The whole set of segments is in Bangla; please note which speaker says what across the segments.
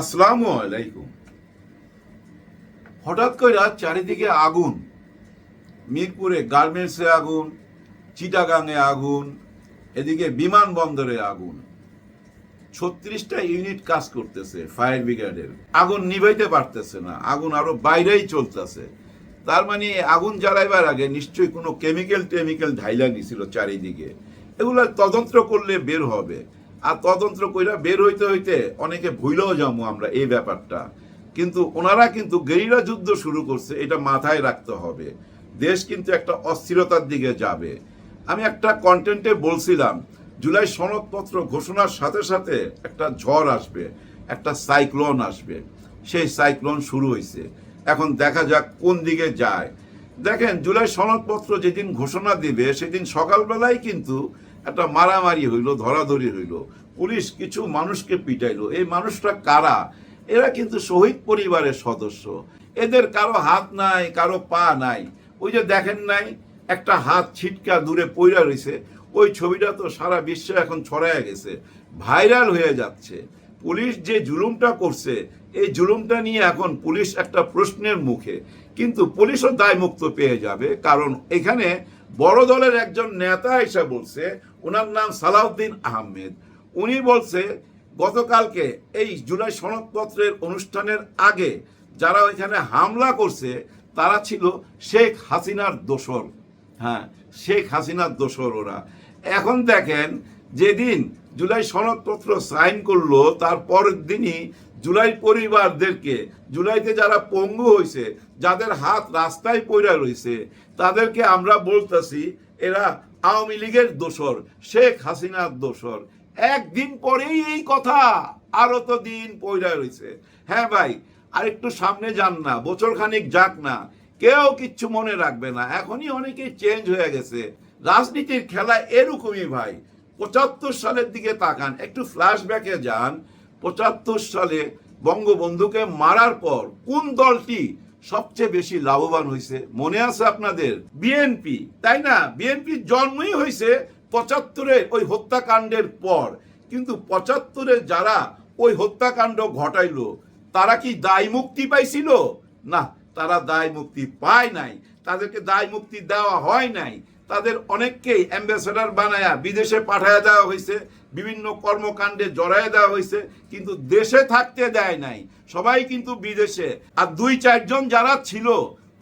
Speaker 1: আসসালামু আলাইকুম। হঠাৎ করে চারিদিকে আগুন। মিরপুরে গার্মেন্টসে আগুন চিটাগাংয়ে আগুন, এদিকে বিমানবন্দরে আগুন। ছত্রিশটা ইউনিট কাজ করতেছে ফায়ার ব্রিগেডের। আগুন নিভাইতে পারতেছে না, আগুন আরও বাইরেই চলতেছে। তার মানে আগুন জ্বালাইবার আগে নিশ্চয়ই কোনো কেমিক্যাল টেমিক্যাল ঢাইলা নিছিল চারিদিকে। এগুলো তদন্ত করলে বের হবে। আর তদন্ত কইরা বের হইতে হইতে অনেকে ভুলেও যাব আমরা এই ব্যাপারটা। কিন্তু ওনারা কিন্তু গেরিলা যুদ্ধ শুরু করছে, এটা মাথায় রাখতে হবে। দেশ কিন্তু একটা অস্থিরতার দিকে যাবে। আমি একটা কন্টেন্টে বলছিলাম, জুলাই সনদপত্র ঘোষণার সাথে সাথে একটা ঝড় আসবে, একটা সাইক্লোন আসবে। সেই সাইক্লোন শুরু হয়েছে এখন দেখা যাক কোন দিকে যায়। দেখেন, জুলাই সনদপত্র যেদিন ঘোষণা দিবে, সেদিন সকালবেলায় কিন্তু একটা মারামারি হইল, ধরাধরি হইল। পুলিশ কিছু মানুষকে পিটাইলো। এই মানুষটা কারা? এরা কিন্তু শহীদ পরিবারের সদস্য। এদের কারও হাত নাই, কারও পা নাই। ওই যে দেখেন নাই, একটা হাত ছিটকা দূরে পইরা রয়েছে ওই ছবিটা তো সারা বিশ্বে এখন ছড়ায় গেছে। ভাইরাল হয়ে যাচ্ছে। পুলিশ যে জুলুমটা করছে, এই জুলুমটা নিয়ে এখন পুলিশ একটা প্রশ্নের মুখে। কিন্তু পুলিশও দায়মুক্ত পেয়ে যাবে, কারণ এখানে বড় দলের একজন নেতা এসে বলছে ওনার নাম সালাউদ্দিন আহমেদ। উনি বলছে, গতকালকে এই জুলাই সনদপত্রের অনুষ্ঠানের আগে যারা ওইখানে হামলা করছে, তারা ছিল শেখ হাসিনার দোসর। হ্যাঁ শেখ হাসিনার দোসর ওরা। এখন দেখেন, যেদিন জুলাই সনদপত্র সাইন করল, তার পরের দিনই জুলাই পরিবারদেরকে, জুলাইতে যারা পঙ্গু হয়েছে যাদের হাত রাস্তায় পড়ে রয়েছে তাদেরকে আমরা বলতেছি, এরা আওয়ামী লীগের দোসর, শেখ হাসিনার দোসর। একদিন পরেই এই কথা, আরও তো দিন পয়রা রয়েছে হ্যাঁ ভাই আর একটু সামনে যান না বছর খানিক যাক না। কেউ কিচ্ছু মনে রাখবে না। এখনই অনেকেই চেঞ্জ হয়ে গেছে। রাজনীতির খেলা এরকমই ভাই। পঁচাত্তর সালের দিকে তাকান, একটু ফ্ল্যাশব্যাকে যান। পঁচাত্তর সালে বঙ্গবন্ধুকে মারার পর কোন দলটি সবচেয়ে বেশি লাভবান হয়েছে মনে আছে আপনাদের? বিএনপি তাই না? বিএনপির জন্মই হয়েছে পঁচাত্তরে ওই হত্যাকাণ্ডের পর। কিন্তু পঁচাত্তরে যারা ওই হত্যাকাণ্ড ঘটাইলো, তারা কি দায় মুক্তি পাইছিল? না, তারা দায় মুক্তি পায় নাই। তাদেরকে দায় মুক্তি দেওয়া হয় নাই। তাদের অনেককেই অ্যাম্বাসেডার বানায়া বিদেশে পাঠায় দেওয়া হয়েছে বিভিন্ন কর্মকাণ্ডে জড়ায় দেওয়া হয়েছে, কিন্তু দেশে থাকতে দেয় নাই। সবাই কিন্তু বিদেশে। আর দুই, চারজন যারা ছিল,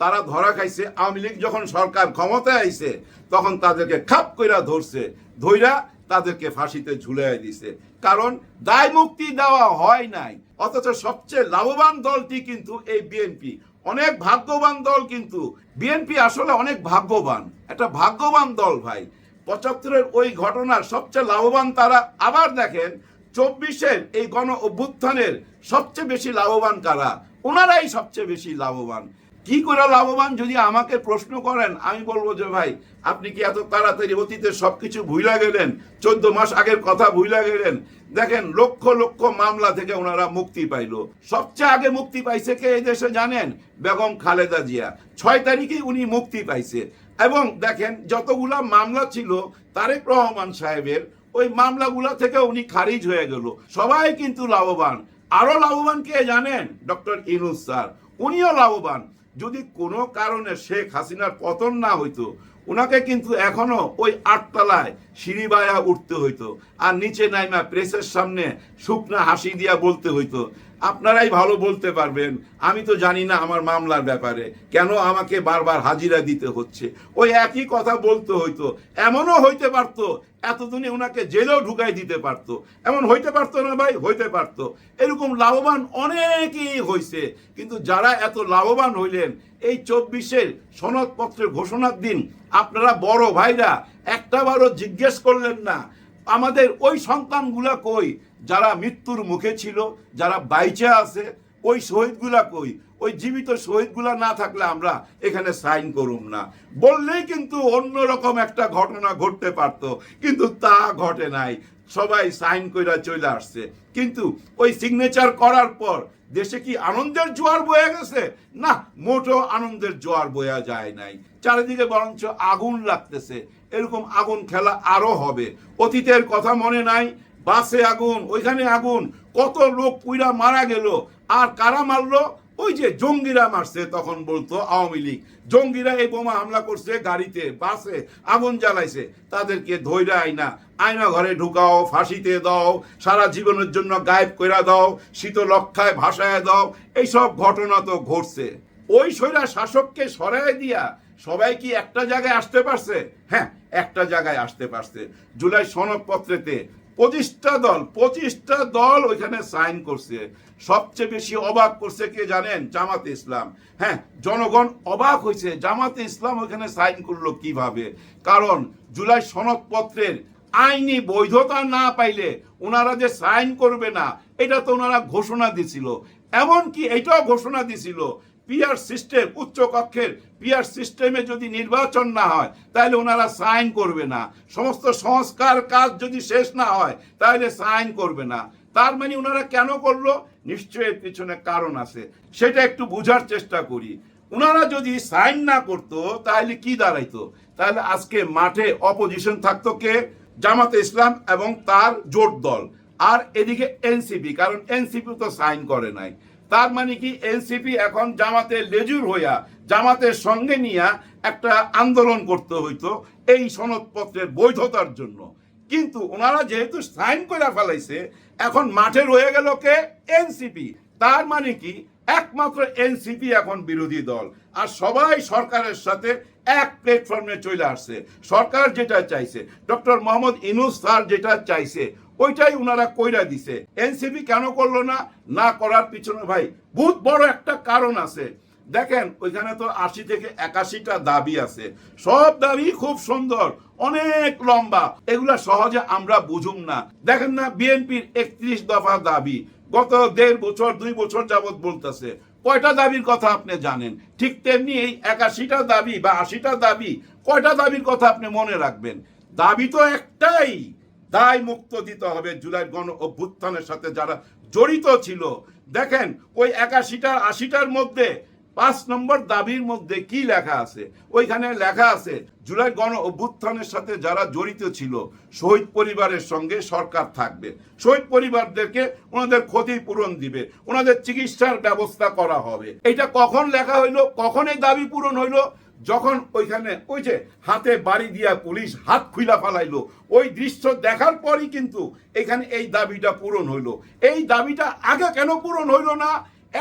Speaker 1: তারা ধরা খাইছে। আওয়ামী লীগ যখন সরকার ক্ষমতায় আইছে, তখন তাদেরকে খাপ কইরা ধরছে, ধইরা তাদেরকে ফাঁসিতে ঝুলাই দিছে। কারণ দায় মুক্তি দেওয়া হয় নাই। অথচ সবচেয়ে লাভবান দলটি কিন্তু এই বিএনপি। অনেক ভাগ্যবান দল কিন্তু। বিএনপি আসলে অনেক ভাগ্যবান। একটা ভাগ্যবান দল, ভাই। পঁচাত্তরের ওই ঘটনার সবচেয়ে লাভবান তারা আবার দেখেন, চব্বিশের এই গণ অভ্যুত্থানের সবচেয়ে বেশি লাভবান কারা? ওনারাই সবচেয়ে বেশি লাভবান। কি করে লাভবান? যদি আমাকে প্রশ্ন করেন, আমি বলব যে ভাই, আপনি কি এত তাড়াতাড়ি অতীতে সবকিছু ভুইলা গেলেন? চোদ্দ মাস আগের কথা ভুইলা গেলেন? দেখেন, লক্ষ লক্ষ মামলা থেকে ওনারা মুক্তি পাইলো। সবচেয়ে আগে মুক্তি পাইছে কে এই দেশে জানেন? বেগম খালেদা জিয়া। ছয় তারিখেই উনি মুক্তি পাইছে। এবং দেখেন, যতগুলা মামলা ছিল, তারেক রহমান সাহেবের, ওই মামলাগুলা থেকে উনি খারিজ হয়ে গেল। সবাই কিন্তু লাভবান। আরও লাভবান কে জানেন? Doctor Yunus sir. উনিও লাভবান। যদি কোনো কারণে শেখ হাসিনার পতন না হইতো ওনাকে কিন্তু এখনও ওই আটতলায় সিঁড়ি বায়া উঠতে হইতো। আর নিচে নাইমা প্রেসের সামনে শুকনা হাসি দিয়া বলতে হইতো আপনারাই ভালো বলতে পারবেন। আমি তো জানি না আমার মামলার ব্যাপারে। কেন আমাকে বারবার হাজিরা দিতে হচ্ছে? ওই একই কথা বলতে হইতো। এমনও হইতে পারতো, এতদিনে ওনাকে জেলেও ঢুকাই দিতে পারতো। এমন হইতে পারতো না ভাই, হইতে পারতো। এরকম লাভবান অনেকেই হয়েছে কিন্তু যারা এত লাভবান হইলেন, এই চব্বিশের সনদপত্রের ঘোষণার দিন আপনারা বড় ভাইরা একটাবারও জিজ্ঞেস করলেন না। আমাদের ওই সন্তানগুলা কই? যারা মৃত্যুর মুখে ছিল, যারা বাইচে আছে, ওই শহীদগুলা কই? ওই জীবিত শহীদগুলা না থাকলে আমরা এখানে সাইন করুম না। বললেই কিন্তু অন্যরকম একটা ঘটনা ঘটতে পারতো, কিন্তু তা ঘটে নাই। সবাই সাইন কইরা চলে আসছে। কিন্তু ওই সিগনেচার করার পর দেশে কি আনন্দের জোয়ার বয়ে গেছে? না মোটো আনন্দের জোয়ার বয়া যায় নাই। চারিদিকে বরঞ্চ আগুন লাগতেছে। এরকম আগুন খেলা আরও হবে। অতীতের কথা মনে নাই, বাসে আগুন, ওইখানে আগুন, কত লোক পুইরা মারা গেল, আর কারা মারলো? ওই যে জঙ্গিরা মারছে তখন বলতো আওয়ামী লীগ। জঙ্গিরা এই বোমা হামলা করছে গাড়িতে, বাসে, আগুন জ্বালাইছে। তাদেরকে ধৈর্য আইনা আয়না ঘরে ঢুকাও, ফাঁসিতে দাও, সারা জীবনের জন্য গায়েব কইরা দাও শীতলক্ষায় ভাসায় দাও, এইসব ঘটনা তো ঘটছে। ওই সৈরা শাসককে সরাই দিয়া সবাই কি একটা জায়গায় আসতে পারছে? হ্যাঁ একটা জায়গায় আসতে পারছে। জুলাই সনদপত্রেতে পঁচিশটা দল পঁচিশটা দল ওইখানে সাইন করছে। সবচেয়ে বেশি অবাক করছে কে জানেন? জামাতে ইসলাম। হ্যাঁ জনগণ অবাক হয়েছে, জামাতে ইসলাম ওইখানে সাইন করল কীভাবে? কারণ জুলাই সনদপত্রের আইনি বৈধতা না পাইলে ওনারা যে সাইন করবে না, এটা তো ওনারা ঘোষণা দিছিল। এমনকি এটাও ঘোষণা দিছিল পিআর সিস্টেম, উচ্চ কক্ষের পিআর সিস্টেমে যদি নির্বাচন না হয়, তাহলে ওনারা সাইন করবে না। সমস্ত সংস্কার কাজ যদি শেষ না হয়, তাহলে সাইন করবে না। তার মানে ওনারা কেন করল? নিশ্চয়ই পিছনে কারণ আছে। সেটা একটু বোঝার চেষ্টা করি। ওনারা যদি সাইন না করতো, তাহলে কি দাঁড়াইতো? তাহলে আজকে মাঠে অপোজিশন থাকতো কে? জামাতে ইসলাম এবং তার জোট দল। আর এদিকে এনসিপি, কারণ এনসিপি তো সাইন করে নাই। তার মানে কি এনসিপি এখন জামাতে লেজুর হইয়া, জামাতের সঙ্গে নিয়ে একটা আন্দোলন করতে হইতো এই সনদপত্রের বৈধতার জন্য। কিন্তু ওনারা যেহেতু সাইন করে ফেলাইছে, এখন মাঠে রয়ে গেল কে? এনসিপি। তার মানে কি একমাত্র এনসিপি এখন বিরোধী দল। আর সবাই সরকারের সাথে এক প্ল্যাটফর্মে চলে আসছে। সরকার যেটা চাইছে, ডক্টর মোহাম্মদ ইনুস স্যার যেটা চাইছে ওইটাই ওনারা কইরা দিছে। এনসিপি কেন করল না? না করার পিছনে ভাই, বহুত বড় একটা কারণ আছে। দেখেন, ওইখানে তো আশি থেকে একাশিটা দাবি আছে। সব দাবি খুব সুন্দর, অনেক লম্বা। এগুলা সহজে আমরা বুঝুম না। দেখেন না, বিএনপির একত্রিশ দফা দাবি, গত দেড় বছর, দুই বছর যাবত বলতেছে। কয়টা দাবির কথা আপনি জানেন? ঠিক তেমনি এই একাশিটা দাবি বা আশিটা দাবি, কয়টা দাবির কথা আপনি মনে রাখবেন? দাবি তো একটাই। দায় মুক্ত দিতে হবে জুলাই গণ অভ্যুত্থানের সাথে যারা জড়িত ছিল। দেখেন, ওই একাশিটার আশিটার মধ্যে, পাঁচ নম্বর দাবির মধ্যে কি লেখা আছে? ওইখানে লেখা আছে, জুলাই গণ অভ্যুত্থানের সাথে যারা জড়িত ছিল, শহীদ পরিবারের সঙ্গে সরকার থাকবে। শহীদ পরিবারদেরকে ওনাদের ক্ষতিপূরণ দিবে, ওনাদের চিকিৎসার ব্যবস্থা করা হবে। এটা কখন লেখা হইল? কখন এই দাবি পূরণ হইল? যখন ওইখানে ওই যে হাতে বাড়ি দিয়া পুলিশ হাত খুইলা ফালাইলো, ওই দৃশ্য দেখার পরই কিন্তু এখানে এই দাবিটা পূরণ হইল। এই দাবিটা আগে কেন পূরণ হইল না?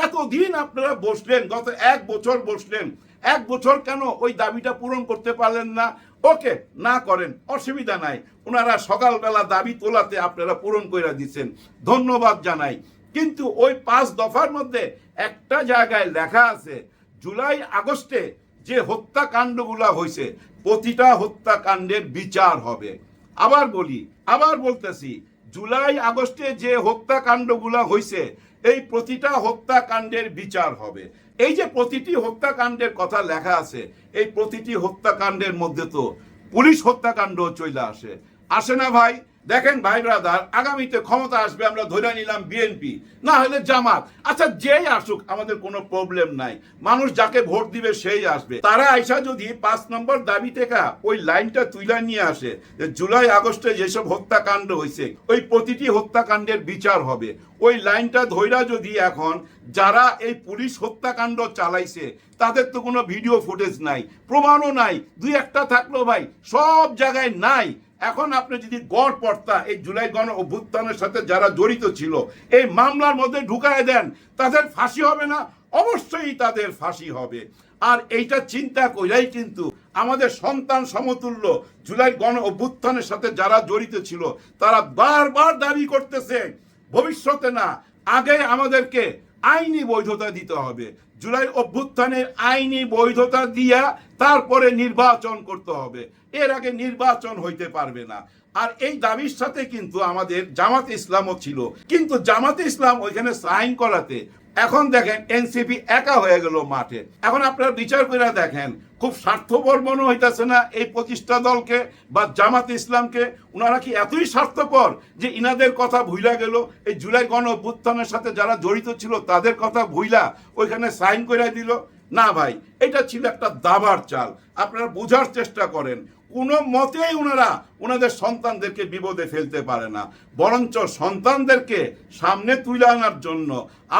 Speaker 1: এতদিন আপনারা বসলেন, গত এক বছর বসলেন। এক বছর কেন ওই দাবিটা পূরণ করতে পারলেন না? ওকে, না করেন, অসুবিধা নাই। ওনারা সকালবেলা দাবি তোলাতে আপনারা পূরণ করে দিচ্ছেন ধন্যবাদ জানাই। কিন্তু ওই পাঁচ দফার মধ্যে একটা জায়গায় লেখা আছে, জুলাই আগস্টে যে হত্যাকাণ্ডগুলা হয়েছে প্রতিটা হত্যাকাণ্ডের বিচার হবে। আবার বলি, আবার বলতেছি, জুলাই আগস্টে যে হত্যাকাণ্ডগুলা হয়েছে এই প্রতিটা হত্যাকাণ্ডের বিচার হবে। এই যে প্রতিটি হত্যাকাণ্ডের কথা লেখা আছে, এই প্রতিটি হত্যাকাণ্ডের মধ্যে তো পুলিশ হত্যাকাণ্ড চলে আসে। আসে না ভাই? দেখেন ভাই ব্রাদার আগামীতে ক্ষমতা আসবে, আমরা ধরে নিলাম বিএনপি না হলে জামাত। আচ্ছা যেই আসুক, আমাদের কোনো প্রবলেম নাই। মানুষ যাকে ভোট দিবে, সেই আসবে। তারা আইসা যদি পাঁচ নম্বর দাবি থেকে ওই লাইনটা তুইলা নিয়ে আসে যে জুলাই, আগস্টে যেসব হত্যাকাণ্ড হয়েছে ওই প্রতিটি হত্যাকাণ্ডের বিচার হবে। ওই লাইনটা ধৈরা যদি এখন যারা এই পুলিশ হত্যাকাণ্ড চালাইছে, তাদের তো কোনো ভিডিও ফুটেজ নাই, প্রমাণও নাই। দুই একটা থাকল ভাই, সব জায়গায় নাই। এখন আপনি যদি গড় এই জুলাই গণ অভ্যুত্থানের সাথে যারা জড়িত ছিল, এই মামলার মধ্যে ঢুকায় দেন, তাদের ফাঁসি হবে না? অবশ্যই তাদের ফাঁসি হবে। আর এইটা চিন্তা কইরাই কিন্তু আমাদের সন্তান সমতুল্য জুলাই গণ অভ্যুত্থানের সাথে যারা জড়িত ছিল, তারা বারবার দাবি করতেছে, ভবিষ্যতে না, আগে আমাদেরকে আইনি বৈধতা দিতে হবে। জুলাই অভ্যুত্থানের আইনি বৈধতা দিয়া তারপরে নির্বাচন করতে হবে। এর আগে নির্বাচন হইতে পারবে না। আর এই দাবির সাথে কিন্তু আমাদের জামাত ইসলামও ছিল। কিন্তু জামাত ইসলাম ওইখানে সাইন করাতে এখন দেখেন, এনসিপি একা হয়ে গেল মাঠে। এখন আপনারা বিচার করে দেখেন, খুব স্বার্থপর মনে হইতেছে না এই প্রতিষ্ঠা দলকে বা জামাত ইসলামকে। ওনারা কি এতই স্বার্থপর যে ইনাদের কথা ভুইলা গেল? এই জুলাই গণ অভ্যুত্থানের সাথে যারা জড়িত ছিল, তাদের কথা ভুইলা ওইখানে সাইন করে দিল? না ভাই, এটা ছিল একটা দাবার চাল। আপনারা বোঝার চেষ্টা করেন কোনো মতেই ওনারা ওনাদের সন্তানদেরকে বিপদে ফেলতে পারে না। বরঞ্চ সন্তানদেরকে সামনে তুলে আনার জন্য,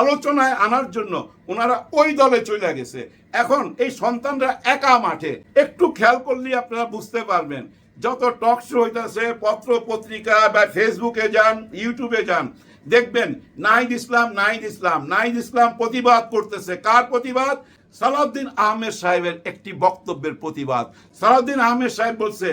Speaker 1: আলোচনায় আনার জন্য ওনারা ওই দলে চলে গেছে। এখন এই সন্তানরা একা মাঠে, একটু খেয়াল করলে আপনারা বুঝতে পারবেন। যত টক শো হইতেছে, পত্র পত্রিকা বা ফেসবুকে যান, ইউটিউবে যান, দেখবেন নাহিদ ইসলাম নাহিদ ইসলাম নাহিদ ইসলাম প্রতিবাদ করতেছে। কার প্রতিবাদ? সালাউদ্দিন আহমেদ সাহেবের একটি বক্তব্যের প্রতিবাদ। সালাউদ্দিন আহমেদ সাহেব বলছে,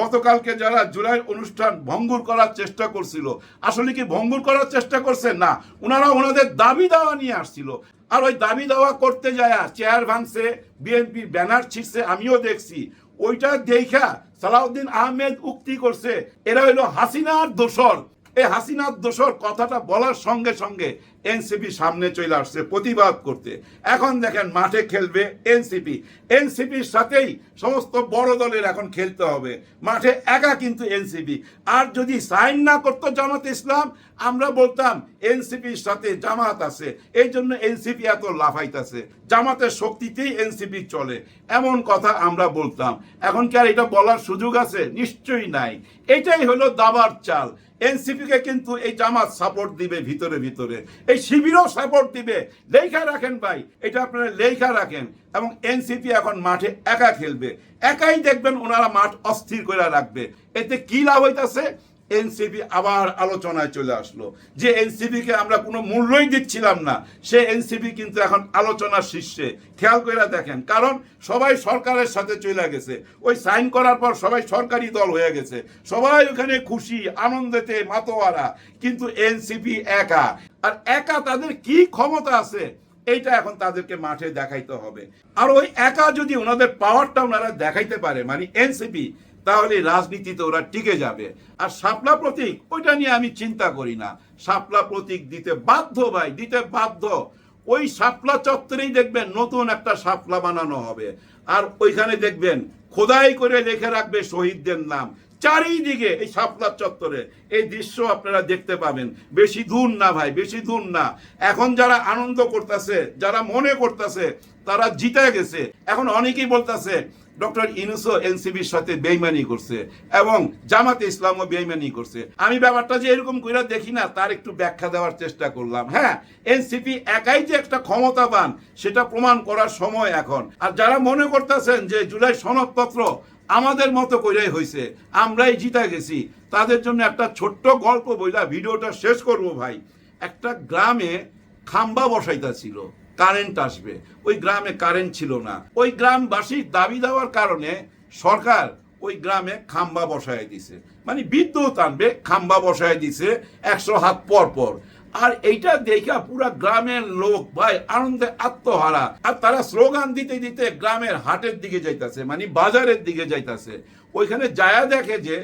Speaker 1: গতকালকে যারা জুলাই অনুষ্ঠান ভঙ্গুর করার চেষ্টা করছিল, আসলে কি ভঙ্গুর করার চেষ্টা করছে না ওনারা ওনাদের দাবি দাওয়া নিয়ে আসছিল। আর ওই দাবি দাওয়া করতে যায় চেয়ার ভাঙছে, বিএনপি ব্যানার ছিঁড়ছে, আমিও দেখছি। ওইটা দেখা সালাউদ্দিন আহমেদ উক্তি করছে, এরা হইল হাসিনার দোসর এই হাসিনার দোসর কথাটা বলার সঙ্গে সঙ্গে এনসিপি সামনে চলে আসছে, প্রতিবাদ করতে। এখন দেখেন মাঠে খেলবে এনসিপি। এনসিপির সাথেই সমস্ত বড় দলের এখন খেলতে হবে। মাঠে একা কিন্তু এনসিপি। আর যদি সাইন না করতো জামাত ইসলাম, আমরা বলতাম এনসিপির সাথে জামাত আছে। এই জন্য এনসিপি এত লাফাইতেছে। জামাতের শক্তিতেই এনসিপি চলে। এমন কথা আমরা বলতাম। এখন কি আর এটা বলার সুযোগ আছে? নিশ্চয়ই নাই। এটাই হলো দাবার চাল। এনসিপি কে কিন্তু এই জামাত সাপোর্ট দিবে ভিতরে ভিতরে। এই শিবিরও সাপোর্ট দিবে। লেখা রাখেন ভাই, এটা আপনারা লেখা রাখেন এবং এনসিপি এখন মাঠে একা খেলবে। একাই দেখবেন ওনারা মাঠ অস্থির করে রাখবে। এতে কি লাভ হইতাছে? এনসিপি আবার আলোচনায় চলে আসলো যে এনসিপি কে আমরা কোনো মূল্যই দিচ্ছিলাম না। সে এনসিপি কিন্তু এখন আলোচনার শীর্ষে। খেয়াল করে দেখেন, কারণ সবাই সরকারের সাথে চলে গেছে। ওই সাইন করার পর সবাই সরকারি দল হয়ে গেছে। সবাই ওখানে খুশি, আনন্দেতে, মাতোয়ারা। কিন্তু এনসিপি একা। আর একা তাদের কি ক্ষমতা আছে, এইটা এখন তাদেরকে মাঠে দেখাইতে হবে। আর ওই একা যদি ওনাদের পাওয়ারটা ওনারা দেখাইতে পারে মানে এনসিপি, তাহলে রাজনীতিতে ওরা টিকে যাবে। আর শাপলা প্রতীক, ওইটা নিয়ে আমি চিন্তা করি না। সাপলা প্রতীক দিতে বাধ্য ভাই, দিতে বাধ্য। ওই সাপলা চত্বরেই দেখবেন নতুন একটা সাপলা বানানো হবে। আর ওইখানে দেখবেন, খোদাই করে লিখে রাখবে শহীদদের নাম। চারিদিকে এই শাপলা চত্বরে এই দৃশ্য আপনারা দেখতে পাবেন। বেশি দূর না ভাই, বেশি দূর না। এখন যারা আনন্দ করতেছে, যারা মনে করতেছে, তারা জিতে গেছে। এখন অনেকেই বলতেছে, ডক্টর ইনুসো এনসিবির সাথে বেইমানি করছে এবং জামাতে ইসলামও বেইমানি করছে। আমি ব্যাপারটা যে এরকম কইরা দেখি না, তার একটু ব্যাখ্যা দেওয়ার চেষ্টা করলাম। হ্যাঁ এনসিপি একাই যে একটা ক্ষমতাবান, সেটা প্রমাণ করার সময় এখন। আর যারা মনে করতেছেন যে জুলাই সনদপত্র আমাদের মতো কইরাই হয়েছে আমরাই জিতা গেছি। তাদের জন্য একটা ছোট্ট গল্প বইলা ভিডিওটা শেষ করব ভাই। একটা গ্রামে খাম্বা বসাইতা ছিল কারেন্ট আসবে। ওই গ্রামে কারেন্ট ছিল না। ওই গ্রামবাসীর দাবি দেওয়ার কারণে সরকার ওই গ্রামে খাম্বা বসায় দিছে। মানে বিদ্যুৎ আনবে, খাম্বা বসায় দিছে একশো হাত পর পর আর এইটা দেখা পুরা গ্রামের লোক ভাই আনন্দে আত্মহারা। আর তারা স্লোগান দিতে দিতে গ্রামের হাটের দিকে যাইতাছে মানে বাজারের দিকে যাইতাছে। ওইখানে যায়া দেখে যে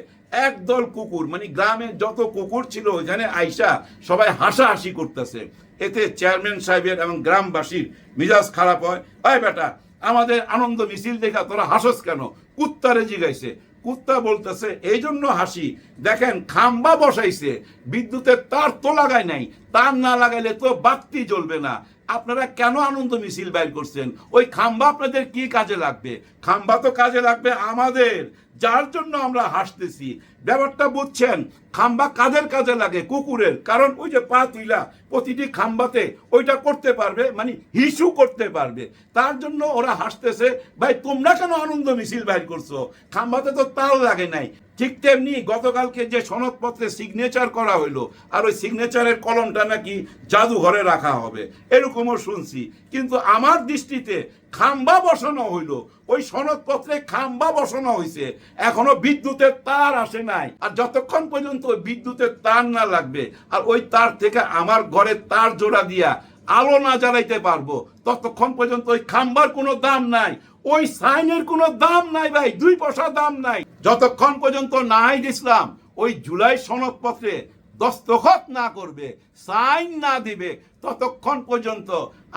Speaker 1: একদল কুকুর মানে গ্রামের যত কুকুর ছিল ওইখানে আইসা সবাই হাসাহাসি করতেছে। এতে চেয়ারম্যান সাহেবের এবং গ্রামবাসীর মিজাজ খারাপ হয়। হয় বেটা, আমাদের আনন্দ মিছিল দেখা তোরা হাসস কেন? কুত্তারে জিগাইছে। কুত্তা বলতেছে এই জন্য হাসি। দেখেন, খাম্বা বসাইছে। বিদ্যুতের তার তো লাগায় নাই। তার না লাগাইলে তো বাতি জ্বলবে না। আপনারা কেন আনন্দ মিছিল বাইর করছেন? ওই খাম্বা আপনাদের কি কাজে লাগবে? খাম্বা তো কাজে লাগবে আমাদের। যার জন্য আমরা হাসতেছি। ব্যাপারটা বুঝছেন, খাম্বা কাদের কাজে লাগে? কুকুরের। কারণ ওই যে পা তুইলা প্রতিটি খাম্বাতে ওইটা করতে পারবে মানে হিসু করতে পারবে। তার জন্য ওরা হাসতেছে, ভাই, তোমরা কেন আনন্দ মিছিল বাইর করছ? খাম্বাতে তো তাল লাগে নাই। ঠিক তেমনি গতকালকে যে সনদপত্রে সিগনেচার করা হইল, আর ওই সিগনেচারের কলমটা নাকি জাদুঘরে রাখা হবে, এরকমও শুনছি। কিন্তু আমার দৃষ্টিতে খাম্বা বসানো হইল, ওই সনদপত্রে খাম্বা বসানো হয়েছে এখনও বিদ্যুতের তার আসে নাই। আর যতক্ষণ পর্যন্ত ওই বিদ্যুতের তার না লাগবে, আর ওই তার থেকে আমার ঘরে তার জোড়া দিয়া আলো না জ্বালাইতে পারব, ততক্ষণ পর্যন্ত ওই খাম্বার কোনো দাম নাই, ওই সাইনের কোনো দাম নাই ভাই, দুই পয়সা দাম নাই। যতক্ষণ পর্যন্ত নাহিদ ইসলাম ওই জুলাই সনদপত্রে দস্তখত না করবে, সাইন না দিবে, ততক্ষণ পর্যন্ত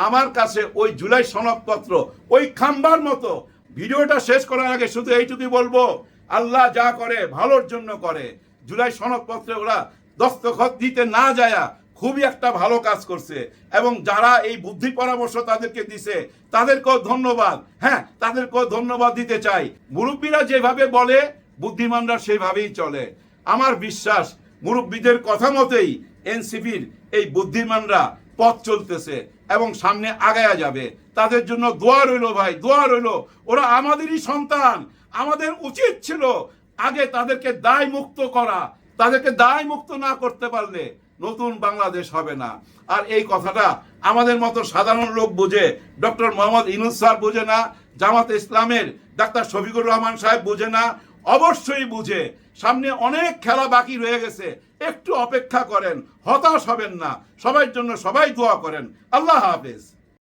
Speaker 1: আমার কাছে ওই জুলাই সনদপত্র, ওই খাম্বার মতো ভিডিওটা শেষ করার আগে শুধু এইটুকুই বলব, আল্লাহ যা করে ভালোর জন্য করে। জুলাই সনদপত্রে ওরা দস্তখত দিতে না যায়া খুবই একটা ভালো কাজ করছে। এবং যারা এই বুদ্ধি পরামর্শ তাদেরকে দিছে, তাদেরকেও ধন্যবাদ। হ্যাঁ তাদেরকেও ধন্যবাদ দিতে চাই। মুরব্বীরা যেভাবে বলে, বুদ্ধিমানরা সেইভাবেই চলে। আমার বিশ্বাস, মুরব্বীদের কথা মতেই এনসিপির এই বুদ্ধিমানরা পথ চলতেছে এবং সামনে আগায়া যাবে। তাদের জন্য দোয়া রইল ভাই, দোয়া রইল। ওরা আমাদেরই সন্তান, আমাদের উচিত ছিল আগে তাদেরকে দায় মুক্ত করা। তাদেরকে দায় মুক্ত না করতে পারলে নতুন বাংলাদেশ হবে না। আর এই কথাটা আমাদের মতো সাধারণ লোক বুঝে, ডক্টর মোহাম্মদ ইনুস স্যার বুঝে না, জামাত ইসলামের ডাক্তার শফিকুর রহমান সাহেব বুঝে না, অবশ্যই বুঝে। সামনে অনেক খেলা বাকি রয়ে গেছে, একটু অপেক্ষা করেন, হতাশ হবেন না। সবার জন্য সবাই দোয়া করেন। আল্লাহ হাফেজ।